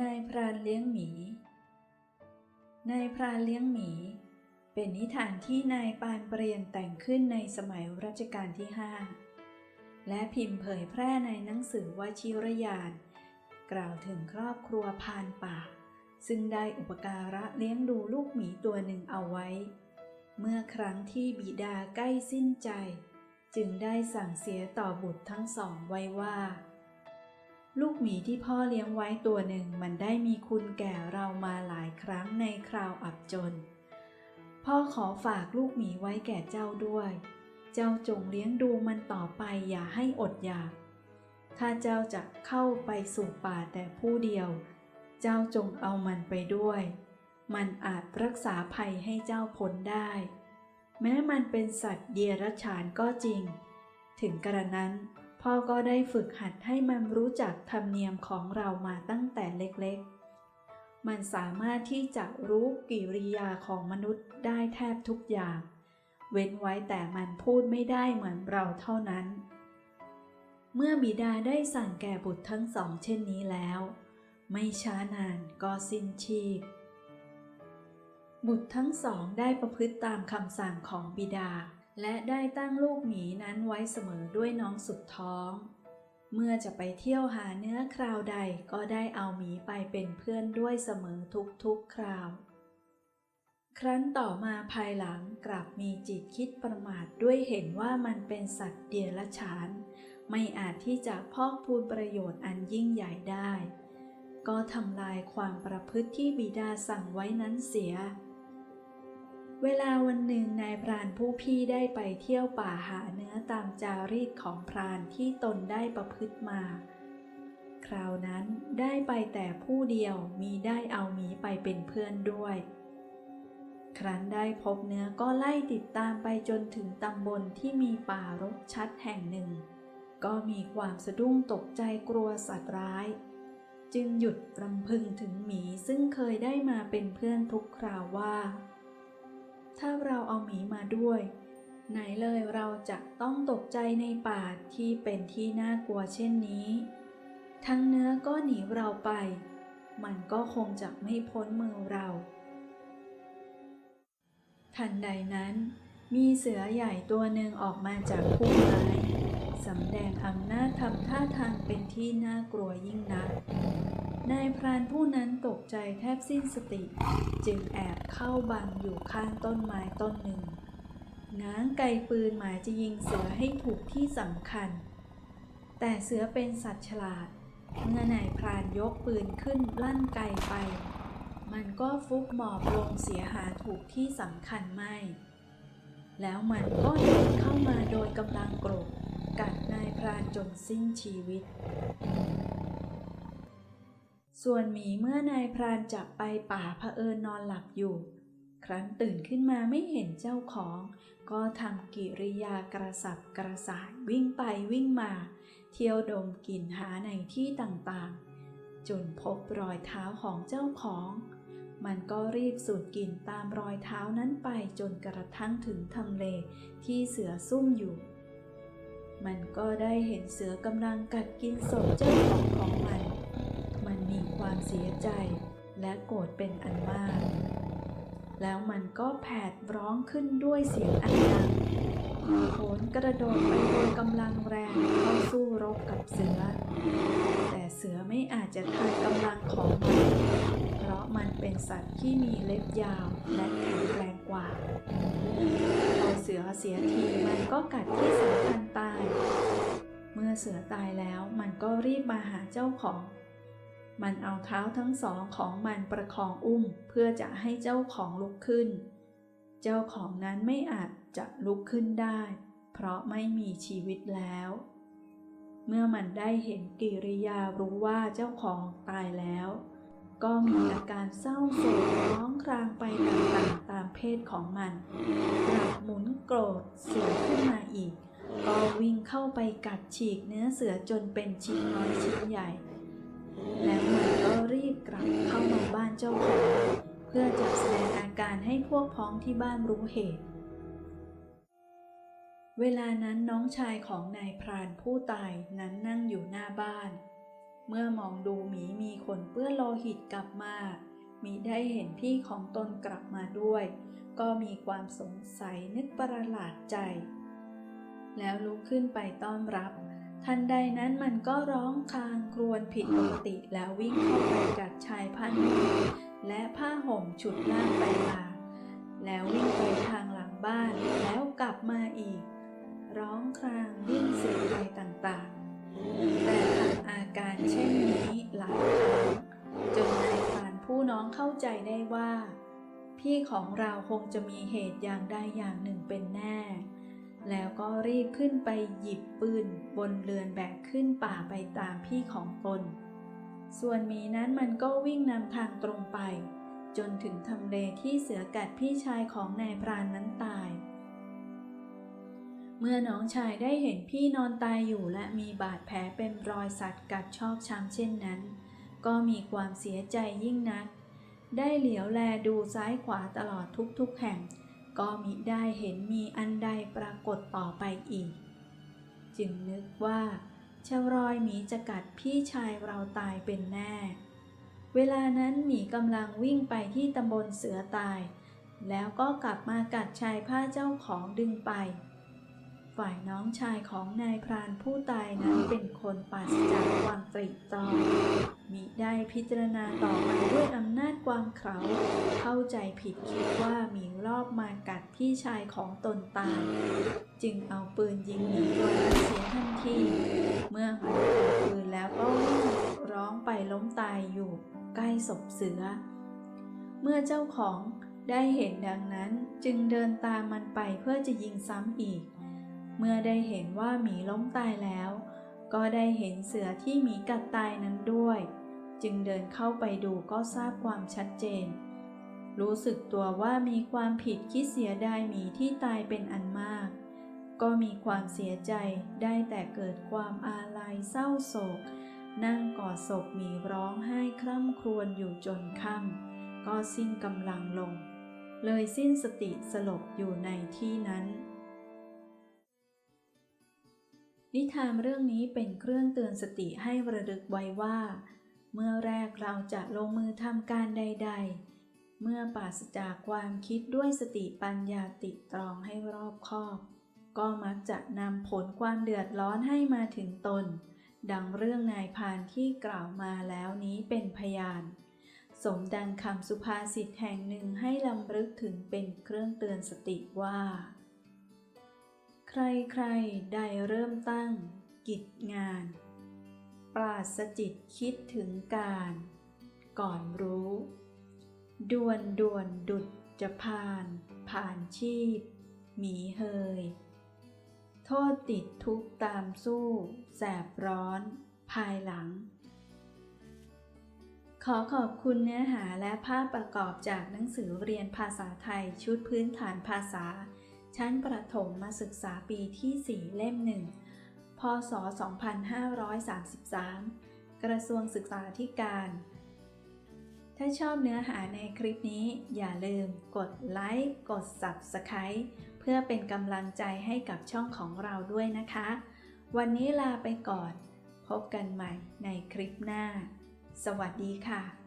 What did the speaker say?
นายพรานเลี้ยงหมี นายพรานเลี้ยงหมี เป็นนิทานที่นายปานเปรียนแต่งขึ้นในสมัยรัชกาลที่5และพิมพ์เผยแพร่ในหนังสือวชิรยาน กล่าวถึงครอบครัวพรานป่า ซึ่งได้อุปการะเลี้ยงดูลูกหมีตัวหนึ่งเอาไว้ เมื่อครั้งที่บิดาใกล้สิ้นใจ จึงได้สั่งเสียต่อบุตรทั้งสองไว้ว่า ลูกหมีที่พ่อเลี้ยงไว้ตัวหนึ่งมันได้มีคุณแก่เรามาหลายครั้งในคราวอับจน พ่อขอฝากลูกหมีไว้แก่เจ้าด้วย เจ้าจงเลี้ยงดูมันต่อไปอย่าให้อดอยาก ถ้าเจ้าจะเข้าไปสู่ป่าแต่ผู้เดียว เจ้าจงเอามันไปด้วย มันอาจรักษาภัยให้เจ้าพ้นได้ แม้มันเป็นสัตว์เดียรัจฉานก็จริง ถึงกระนั้น พ่อก็ได้ฝึกหัดให้มันรู้จักธรรมเนียมของเรามาตั้งแต่เล็กๆ มันสามารถที่จะรู้กิริยาของมนุษย์ได้แทบทุกอย่าง เว้นไว้แต่มันพูดไม่ได้เหมือนเราเท่านั้น เมื่อบิดาได้สั่งแก่บุตรทั้งสองเช่นนี้แล้ว ไม่ช้านานก็สิ้นชีพ บุตรทั้งสองได้ประพฤติตามคำสั่งของบิดา และได้ตั้งลูกหมีนั้นไว้เสมอด้วยน้องสุดท้อง เมื่อจะไปเที่ยวหาเนื้อคราวใดก็ได้เอาหมีไปเป็นเพื่อนด้วยเสมอทุกๆคราว ครั้นต่อมาภายหลังกลับมีจิตคิดประมาทด้วยเห็นว่ามันเป็นสัตว์เดรัจฉาน ไม่อาจที่จะพอกพูนประโยชน์อันยิ่งใหญ่ได้ ก็ทำลายความประพฤติที่บิดาสั่งไว้นั้นเสีย เวลาวันหนึ่งนายพรานผู้พี่ได้ไปเที่ยวป่าหาเนื้อตามจารีตของพรานที่ตนได้ประพฤติมา คราวนั้นได้ไปแต่ผู้เดียวมีได้เอาหมีไปเป็นเพื่อนด้วย ครั้นได้พบเนื้อก็ไล่ติดตามไปจนถึงตำบลที่มีป่ารกชัดแห่งหนึ่ง ก็มีความสะดุ้งตกใจกลัวสัตว์ร้าย จึงหยุดรำพึงถึงหมีซึ่งเคยได้มาเป็นเพื่อนทุกคราวว่า ถ้าเราเอาหมีมาด้วย ไหนเลยเราจะต้องตกใจในป่าที่เป็นที่น่ากลัวเช่นนี้ ทั้งเนื้อก็หนีเราไป มันก็คงจะไม่พ้นมือเรา ทันใดนั้น มีเสือใหญ่ตัวหนึ่งออกมาจากพุ่มไม้สำแดงอำนาจทำท่าทางเป็นที่น่ากลัวยิ่งนัก นายพรานผู้นั้นตกใจแทบสิ้นสติ จึงแอบเข้าบังอยู่ข้างต้นไม้ต้นหนึ่ง ง้างไกปืนหมายจะยิงเสือให้ถูกที่สำคัญ แต่เสือเป็นสัตว์ฉลาดเมื่อนายพรานยกปืนขึ้นลั่นไกไป มันก็ฟุบหมอบลงเสียหาถูกที่สำคัญไม่ แล้วมันก็เดินเข้ามาโดยกำลังโกรธกัดนายพรานจนสิ้นชีวิต ส่วนหมีเมื่อนายพรานจับไปป่าเผอิญนอนหลับอยู่ ครั้นตื่นขึ้นมาไม่เห็นเจ้าของ ก็ทำกิริยากระสับกระส่ายวิ่งไปวิ่งมา เที่ยวดมกลิ่นหาในที่ต่างๆ จนพบรอยเท้าของเจ้าของ มันก็รีบสูดกลิ่นตามรอยเท้านั้นไปจนกระทั่งถึงทำเลที่เสือซุ่มอยู่ มันก็ได้เห็นเสือกำลังกัดกินศพเจ้าของของ ความเสียใจ และโกรธเป็นอันมาก แล้วมันก็แผดร้องขึ้นด้วยเสียงอันดังโขนกระโดดไปโดยกำลังแรงเข้าสู้รบกับเสือ แต่เสือไม่อาจจะทันกำลังของมัน เพราะมันเป็นสัตว์ที่มีเล็บยาวและแข็งแรงกว่า พอเสือเสียทีมันก็กัดที่สำคัญตาย เมื่อเสือตายแล้วมันก็รีบมาหาเจ้าของ มันเอาเท้าทั้งสองของมันประคองอุ้มเพื่อจะให้เจ้าของลุกขึ้น เจ้าของนั้นไม่อาจจะลุกขึ้นได้ เพราะไม่มีชีวิตแล้ว เมื่อมันได้เห็นกิริยารู้ว่าเจ้าของตายแล้ว ก็มีอาการเศร้าโศกร้องครางไปต่างๆตามเพศของมันกลับหมุนโกรธเสือขึ้นมาอีก ก็วิ่งเข้าไปกัดฉีกเนื้อเสือจนเป็นชิ้นน้อยชิ้นใหญ่ แล้วมันก็รีบกลับเข้ามาบ้านเจ้าของเพื่อจะแสดงอาการให้พวกพ้องที่บ้านรู้เหตุ เวลานั้นน้องชายของนายพรานผู้ตายนั้นนั่งอยู่หน้าบ้าน เมื่อมองดูหมีมีขนเปื้อนโลหิตกลับมามีได้เห็นพี่ของตนกลับมาด้วย ก็มีความสงสัยนึกประหลาดใจ แล้วลุกขึ้นไปต้อนรับ ทันใดนั้นมันก็ร้องครางครวญผิดปกติแล้ววิ่งเข้าไปกัดชายผ้านุ่งและผ้าห่มฉุดล่างไปมาแล้ววิ่งไปทางหลังบ้านแล้วกลับมาอีก ร้องครางวิ่งเสียงไปต่างๆ แต่ทำอาการเช่นนี้หลายครั้งจนนายพรานผู้น้องเข้าใจได้ว่า พี่ของเราคงจะมีเหตุอย่างใดอย่างหนึ่งเป็นแน่ แล้วก็รีบขึ้นไปหยิบปืนบนเรือนแบกขึ้นป่าไปตามพี่ของตน ส่วนหมีนั้นมันก็วิ่งนำทางตรงไป จนถึงทำเลที่เสือกัดพี่ชายของนายพรานนั้นตาย เมื่อน้องชายได้เห็นพี่นอนตายอยู่และมีบาดแผลเป็นรอยสัตว์กัดชอกช้ำเช่นนั้น ก็มีความเสียใจยิ่งนัก ได้เหลียวแลดูซ้ายขวาตลอดทุกๆแห่ง ก็มิได้เห็นมีอันใดปรากฏต่อไปอีก จึงนึกว่าชาวรอยหมีจะกัดพี่ชายเราตายเป็นแน่ เวลานั้นหมีกำลังวิ่งไปที่ตำบลเสือตาย แล้วก็กลับมากัดชายผ้าเจ้าของดึงไป ฝ่ายน้องชายของนายพรานผู้ตายนั้นเป็นคนปราศจากความตรีตรองมิได้พิจารณาต่อมาด้วยอำนาจความเขาเข้าใจผิดคิดว่าหมีรอบมากัดพี่ชายของตนตาย จึงเอาปืนยิงหมีตัวนั้นเสียทันที เมื่อมันถือปืนแล้วก็ร้องไปล้มตายอยู่ใกล้ศพเสือ เมื่อเจ้าของได้เห็นดังนั้นจึงเดินตามมันไปเพื่อจะยิงซ้ำอีก เมื่อได้เห็นว่าหมีล้มตายแล้ว ก็ได้เห็นเสือที่หมีกัดตายนั้นด้วย จึงเดินเข้าไปดูก็ทราบความชัดเจน รู้สึกตัวว่ามีความผิดคิดเสียดายหมีที่ตายเป็นอันมาก ก็มีความเสียใจได้แต่เกิดความอาลัยเศร้าโศก นั่งกอดศพหมีร้องไห้คร่ำครวญอยู่จนค่ำก็สิ้นกำลังลง เลยสิ้นสติสลบอยู่ในที่นั้น นิทานเรื่องนี้เป็นเครื่องเตือนสติให้ระลึกไว้ว่า เมื่อแรกเราจะลงมือทำการใด ๆ เมื่อปราศจากความคิดด้วยสติปัญญาติดตรองให้รอบคอบ ก็มักจะนำผลความเดือดร้อนให้มาถึงตน ดังเรื่องนายพานที่กล่าวมาแล้วนี้เป็นพยาน สมดังคำสุภาษิตแห่งหนึ่งให้ลำลึกถึงเป็นเครื่องเตือนสติว่า ใครๆ ได้เริ่มตั้งกิจงาน ปราศจิตคิดถึงการ ก่อนรู้ ด่วนด่วนดุดจะผ่าน ผ่านชีพ หมีเฮย โทษติดทุกตามสู้ แสบร้อน ภายหลัง ขอขอบคุณเนื้อหาและภาพประกอบจากหนังสือเรียนภาษาไทยชุดพื้นฐานภาษา ชั้นประถมมาศึกษาปีที่ 4 เล่มหนึ่งพศ 2533 กระทรวงศึกษาธิการ ถ้าชอบเนื้อหาในคลิปนี้อย่าลืมกดไลค์ กด Subscribe เพื่อเป็นกำลังใจให้กับช่องของเราด้วยนะคะ วันนี้ลาไปก่อน พบกันใหม่ในคลิปหน้า สวัสดีค่ะ